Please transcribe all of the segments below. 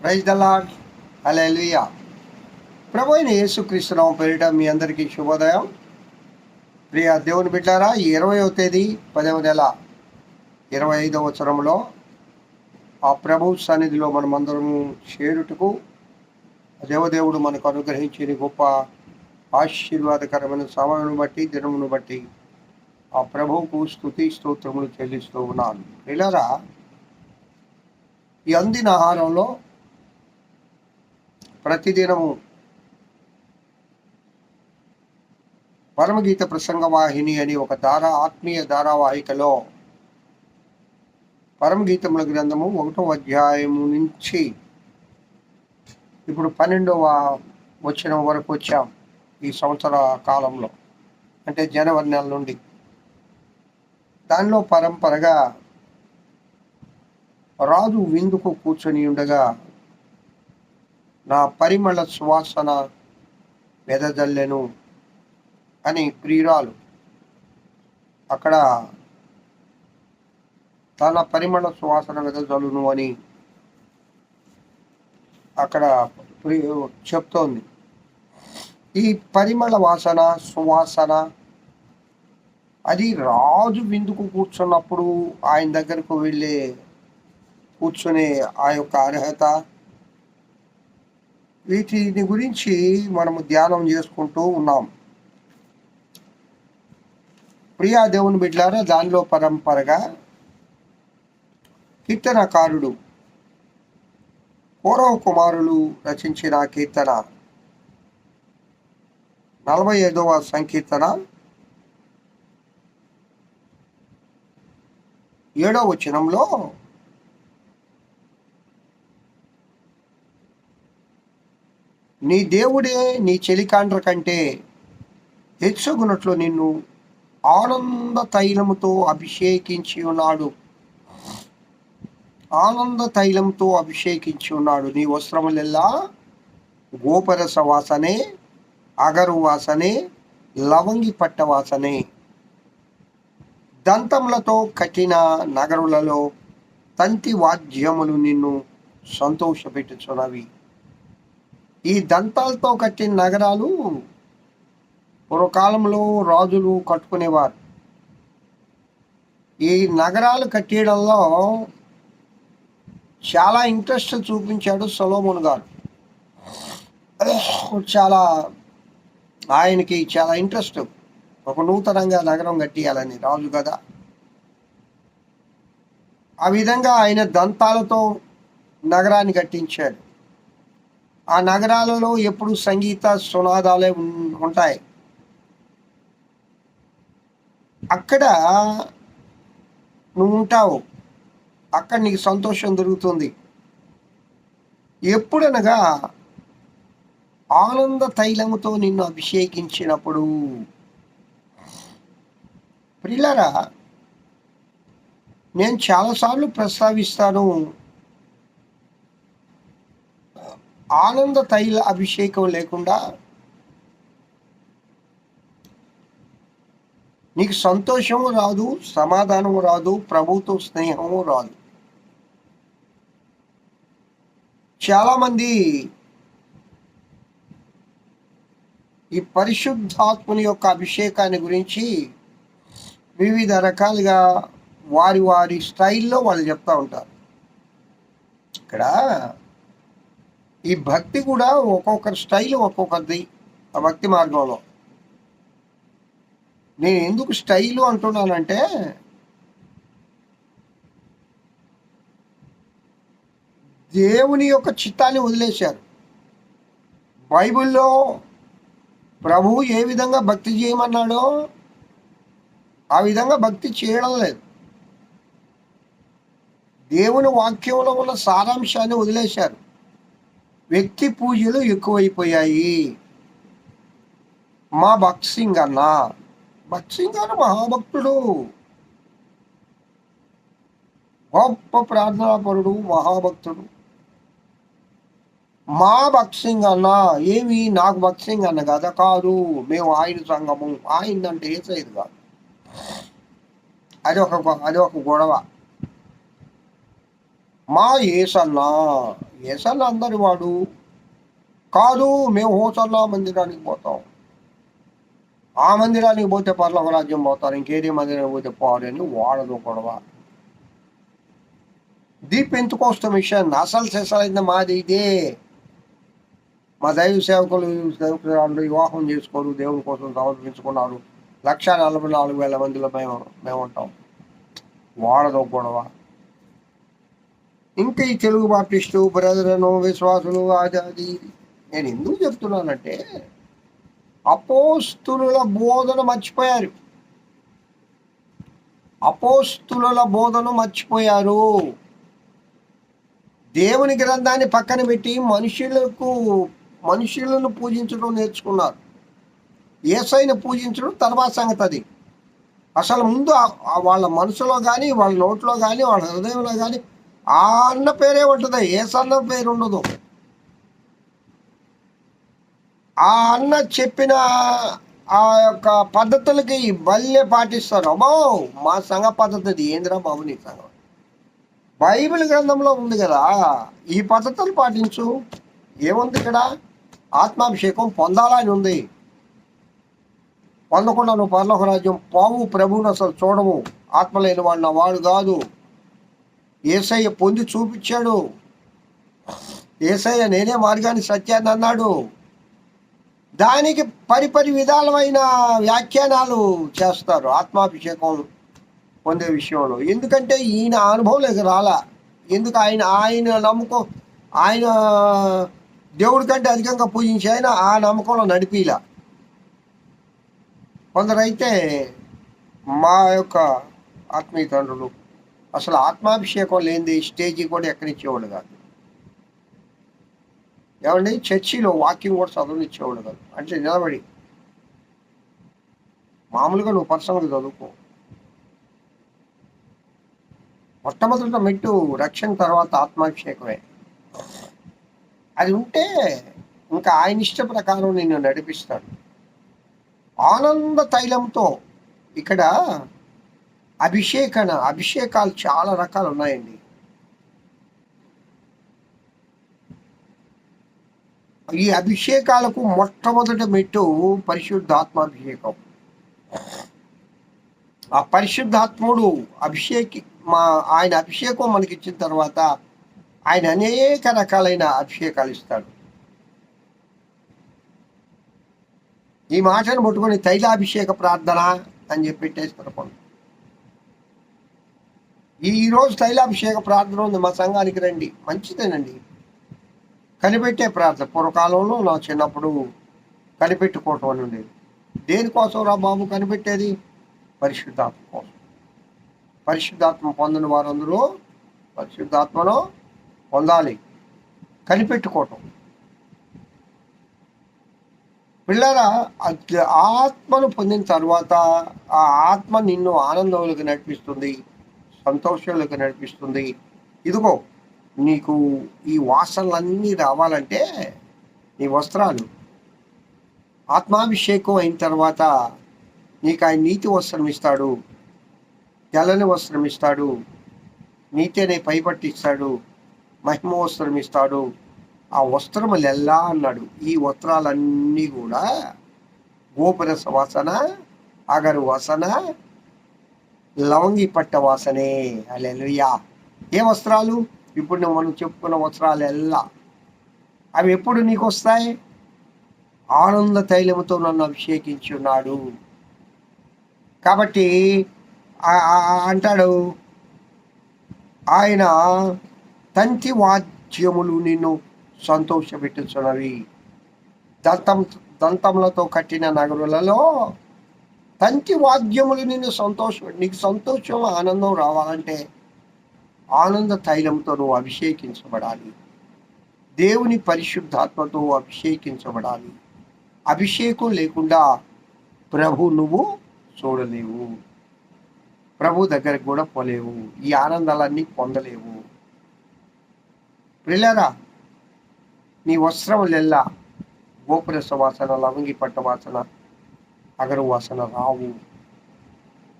Praise the lord hallelujah ప్రభు అయిన యేసుక్రీస్తునామ పేరిట మీ అందరికీ శుభోదయం. ప్రియ దేవుని బిడ్డారా ఈ ఇరవయవ తేదీ పదవ నెల ఇరవై ఐదవ సంవత్సరంలో ఆ ప్రభు సన్నిధిలో మనమందరము చేరుటకు దేవదేవుడు మనకు అనుగ్రహించిన గొప్ప ఆశీర్వాదకరమైన సమయమును బట్టి దినమును బట్టి ఆ ప్రభువుకు స్థుతి స్తోత్రములు చెల్లిస్తూ ఉన్నాను. ఇలారా ఈ అందిన ఆహారంలో ప్రతిదినము పరమగీత ప్రసంగ వాహిని అని ఒక ధారా ఆత్మీయ ధారావాహికలో పరమగీతముల గ్రంథము ఒకటో అధ్యాయము నుంచి ఇప్పుడు పన్నెండవ వచ్చిన వరకు వచ్చాం ఈ సంవత్సర కాలంలో అంటే జనవరి నెల నుండి. దానిలో పరంపరగా రాజు విందుకు కూర్చొని ఉండగా నా పరిమళ సువాసన వెదజల్లెను అని ప్రియురాలు. అక్కడ తన పరిమళ సువాసన వెదజల్లును అని అక్కడ ప్రి- చెప్తోంది. ఈ పరిమళ వాసన సువాసన అది రాజు విందుకు కూర్చున్నప్పుడు ఆయన దగ్గరకు వెళ్ళే కూర్చునే ఆ యొక్క అర్హత వీటిని గురించి మనము ధ్యానం చేసుకుంటూ ఉన్నాం. ప్రియా దేవుని బిడ్డారా దానిలో పరంపరగా కీర్తనకారుడు కౌరవ కుమారులు రచించిన కీర్తన నలభై ఐదవ సంకీర్తన ఏడవ వచనంలో నీ దేవుడే నీ చెలికాండ్ర కంటే హెచ్చగునట్లు నిన్ను ఆనంద తైలముతో అభిషేకించి ఉన్నాడు. ఆనంద తైలంతో అభిషేకించి ఉన్నాడు. నీ వస్త్రములెల్లా గోపరస వాసనే అగరు వాసనే లవంగి పట్ట వాసనే దంతములతో కట్టిన నగరులలో తంతి వాద్యములు నిన్ను సంతోషపెట్టుచున్నవి. ఈ దంతాలతో కట్టిన నగరాలు పూర్వకాలంలో రాజులు కట్టుకునేవారు. ఈ నగరాలు కట్టేయడంలో చాలా ఇంట్రెస్ట్ చూపించాడు సొలోమోన్ గారు. చాలా ఆయనకి చాలా ఇంట్రెస్ట్. ఒక నూతనంగా నగరం కట్టియాలని రాజు కదా. ఆ విధంగా ఆయన దంతాలతో నగరాన్ని కట్టించాడు. ఆ నగరాలలో ఎప్పుడు సంగీత సునాదాలే ఉంటాయి. అక్కడ నువ్వు ఉంటావు. అక్కడ నీకు సంతోషం దొరుకుతుంది. ఎప్పుడనగా ఆనంద తైలముతో నిన్ను అభిషేకించినప్పుడు ప్రిల్లరా నేను చాలాసార్లు ప్రస్తావిస్తాను. ఆనంద తైల అభిషేకం లేకుండా నీకు సంతోషము రాదు సమాధానము రాదు ప్రభుతో స్నేహము రాదు. చాలామంది ఈ పరిశుద్ధాత్ముని యొక్క అభిషేకాన్ని గురించి వివిధ రకాలుగా వారి వారి స్టైల్లో వాళ్ళు చెప్తూ ఉంటారు. ఇక్కడ ఈ భక్తి కూడా ఒక్కొక్కరి స్టైల్ ఒక్కొక్కరిది ఆ భక్తి మార్గంలో. నేను ఎందుకు స్టైలు అంటున్నానంటే దేవుని యొక్క చిత్తాన్ని వదిలేశారు. బైబిల్లో ప్రభువు ఏ విధంగా భక్తి చేయమన్నాడో ఆ విధంగా భక్తి చేయడం లేదు. దేవుని వాక్యంలో ఉన్న సారాంశాన్ని వదిలేశారు. వ్యక్తి పూజలు ఎక్కువైపోయాయి. మా భక్త్ సింగ్ అన్న భక్త్ సింగ్ గారు మహాభక్తుడు. గొప్ప ప్రార్థనాపరుడు మహాభక్తుడు. మా భక్త్ సింగ్ అన్న ఏమి నాకు భక్త్ సింగ్ అన్న కదా. కాదు మేము ఆయన సంఘము. ఆయన అంటే ఏసైదు కాదు. అది ఒక అది ఒక గొడవ. మా ఏసల్లా ఏసల్లా అందరి వాడు. కాదు మేము హోసల్లా మందిరానికి పోతాం. ఆ మందిరానికి పోతే పర్లోక రాజ్యం పోతారు ఇంకేదే మందిరానికి పోతే పోరు అని వాడదు గొడవ. The Pentecost mission? అసలు సెసలైంది మాది ఇదే. మా దైవ సేవకులు సేవకులు వివాహం చేసుకోరు దేవుని కోసం సమర్పించుకున్నారు. లక్ష నలభై నాలుగు వేల మందిలో మేము మేము ఉంటాం వాడదు గొడవ. ఇంకా ఈ తెలుగు బాప్టిస్టు బ్రదరను విశ్వాసులు అది అది నేను ఎందుకు చెప్తున్నానంటే అపోస్తుల బోధన మర్చిపోయారు. అపోస్తుల బోధన మర్చిపోయారు. దేవుని గ్రంథాన్ని పక్కన పెట్టి మనుషులకు మనుషులను పూజించడం నేర్చుకున్నారు. ఏసైన పూజించడం తర్వాత సంగతి అది. అసలు ముందు వాళ్ళ మనసులో కానీ వాళ్ళ నోట్లో కానీ వాళ్ళ హృదయంలో కానీ ఆ అన్న పేరే ఉంటుంది ఏసన్న పేరు ఉండదు. ఆ అన్న చెప్పిన ఆ యొక్క పద్ధతులకి బల్లే పాటిస్తారు అమ్మో మా సంఘ పద్ధతి ఏందిరా బాబు నీ సంఘం? బైబిల్ గ్రంథంలో ఉంది కదా ఈ పద్ధతులు పాటించు. ఏముంది ఇక్కడ? ఆత్మాభిషేకం పొందాలని ఉంది. పొందకుండా నువ్వు పర్లోక రాజ్యం పావు ప్రభువును అసలు చూడము ఆత్మ లేని వాడిన వాడు కాదు. ఏసయ్య పొంది చూపించాడు. ఏసయ్య నేనే మార్గాన్ని సత్యాన్ని అన్నాడు. దానికి పరిపరి విధాలమైన వ్యాఖ్యానాలు చేస్తారు ఆత్మాభిషేకం పొందే విషయంలో. ఎందుకంటే ఈయన అనుభవంలోకి రాలా. ఎందుకు ఆయన ఆయన నమ్మకం ఆయన దేవుడి కంటే అధికంగా పూజించి ఆయన ఆ నమ్మకంలో నడిపిలా. కొందరైతే మా యొక్క ఆత్మీయ తండ్రులు అసలు ఆత్మాభిషేకం లేనిది స్టేజీ కూడా ఎక్కడిచ్చేవాడు కాదు. ఏమండి? చర్చిలో వాకింగ్ కూడా చదవనిచ్చేవాడు కాదు. అంటే నిలబడి. మామూలుగా నువ్వు పర్సనల్గా చదువుకో. మొట్టమొదట మెట్టు రక్షణ తర్వాత ఆత్మాభిషేకమే. అది ఉంటే ఇంకా ఆయన ఇష్ట ప్రకారం నిన్ను నడిపిస్తాడు. ఆనంద తైలంతో ఇక్కడ అభిషేకన అభిషేకాలు చాలా రకాలు ఉన్నాయండి ఈ అభిషేకాలకు మొట్టమొదటి మెట్టు పరిశుద్ధాత్మాభిషేకం. ఆ పరిశుద్ధాత్ముడు అభిషేకి మా ఆయన అభిషేకం మనకి ఇచ్చిన తర్వాత ఆయన అనేక రకాలైన అభిషేకాలు ఇస్తాడు. ఈ మాటను పట్టుకొని తైలాభిషేక ప్రార్థన అని చెప్పి పెట్టేస్తారు ఈరోజు తైలాభిషేక ప్రార్థన ఉంది మా సంఘానికి రండి. మంచిదేనండి. కనిపెట్టే ప్రార్థన. పూర్వకాలంలో నా చిన్నప్పుడు కనిపెట్టుకోవటం అని ఉండేది. దేనికోసం రా బాబు కనిపెట్టేది? పరిశుద్ధాత్మ కోసం. పరిశుద్ధాత్మ పొందిన వారందరూ పరిశుద్ధాత్మను పొందాలి. కనిపెట్టుకోవటం. పిల్లరా ఆత్మను పొందిన తర్వాత ఆ ఆత్మ నిన్ను ఆనందంలోకి నడిపిస్తుంది. సంతోషంలోకి నడిపిస్తుంది. ఇదిగో నీకు ఈ వాసనలన్నీ రావాలంటే నీ వస్త్రాలు ఆత్మాభిషేకం అయిన తర్వాత నీకు ఆయన నీతి వస్త్రం ఇస్తాడు. తెల్లని వస్త్రం ఇస్తాడు. నీతి పైపట్టిస్తాడు. మహిమ వస్త్రం ఇస్తాడు. ఆ వస్త్రములు ఎలా అన్నాడు. ఈ వస్త్రాలన్నీ కూడా గోపురస వాసన అగరు వాసన లవంగి పట్ట వాసనే. అలెలుయా ఏ వస్త్రాలు? ఇప్పుడు మనం చెప్పుకున్న వస్త్రాలు ఎల్లా. అవి ఎప్పుడు నీకు వస్తాయి? ఆనంద తైలముతో నన్ను అభిషేకించున్నాడు. కాబట్టి అంటాడు ఆయన తంతి వాద్యములు నిన్ను సంతోషపెట్టుచున్నవి. దంతం దంతములతో కట్టిన నగరులలో తంతి వాద్యములు నిన్ను సంతోషం నీకు సంతోషం ఆనందం రావాలంటే ఆనంద తైలంతో నువ్వు అభిషేకించబడాలి. దేవుని పరిశుద్ధాత్మతో అభిషేకించబడాలి. అభిషేకం లేకుండా ప్రభు నువ్వు చూడలేవు. ప్రభు దగ్గరకు కూడా పోలేవు. ఈ ఆనందాలన్నీ పొందలేవు. పిల్లరా నీ వస్త్రములెల్లా గోపుర సువాసన లవంగి పట్ట వాసన అగరు వాసన రావు.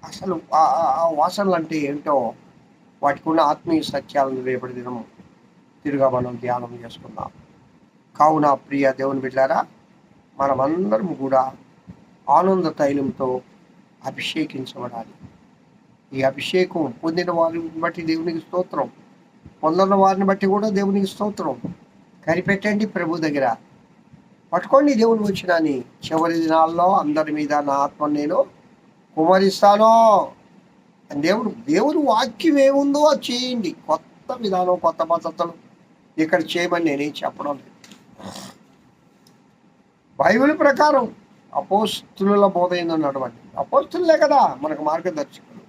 అసలు ఆ వాసనలు అంటే ఏంటో వాటికి ఉన్న ఆత్మీయ సత్యాలను రేపటి దినము తిరుగా మనం ధ్యానం చేసుకుందాం. కావున ప్రియ దేవుని బిడ్డారా మనమందరం కూడా ఆనంద తైలంతో అభిషేకించబడాలి. ఈ అభిషేకం పొందిన వారిని బట్టి దేవునికి స్తోత్రం. పొందిన వారిని బట్టి కూడా దేవునికి స్తోత్రం. కనిపెట్టండి ప్రభు దగ్గర. పట్టుకోండి దేవుని వచ్చినాని చివరి దినాల్లో అందరి మీద నా ఆత్మ నేను కుమరిస్తాను. అని దేవుడు వాక్యం ఏముందో అది చేయండి. కొత్త విధానం కొత్త పద్ధతులు ఇక్కడ చేయమని నేనేం చెప్పడం లేదు. బైబిల్ ప్రకారం అపోస్తుల బోధ ఏందని నడవండి. అపోస్తులే కదా మనకు మార్గదర్శకులు.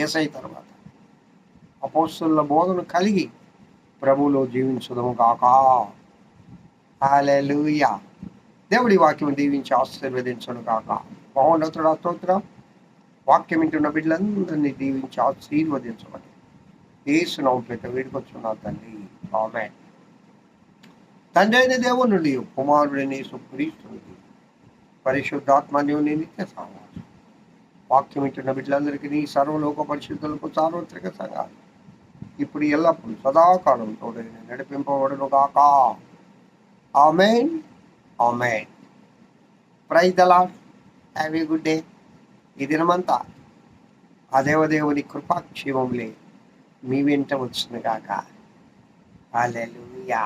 ఏసై తర్వాత అపోస్తుల బోధను కలిగి ప్రభువులో జీవించదము కాక. Hallelujah. దేవుడి వాక్యం దీవించి ఆశీర్వదించను కాక మహోన్నతుడు స్తోత్రం. వాక్యం వింటున్న బిడ్డలందరినీ దీవించి ఆశీర్వదించమని ఏసునాం పేట వేడుకొచ్చున్నా తండ్రి ఆమె తండ్రి అయిన దేవుని నుండి కుమారుడైన సుక్రీస్తు నుండి నిత్య సామాజం వాక్యం వింటున్న బిడ్డలందరికీ సర్వలోక పరిశుద్ధులకు సార్వత్రిక సంఘాలు. ఇప్పుడు ఎల్లప్పుడు సదాకాలంతో తోడైన నడిపింపబడును కాక amen. Amen praise the lord have a good day ఈ దినమంతా ఆ దేవదేవుని కృపాక్షేమంలే మీ వెంట వచ్చిన కాక అలెలుయా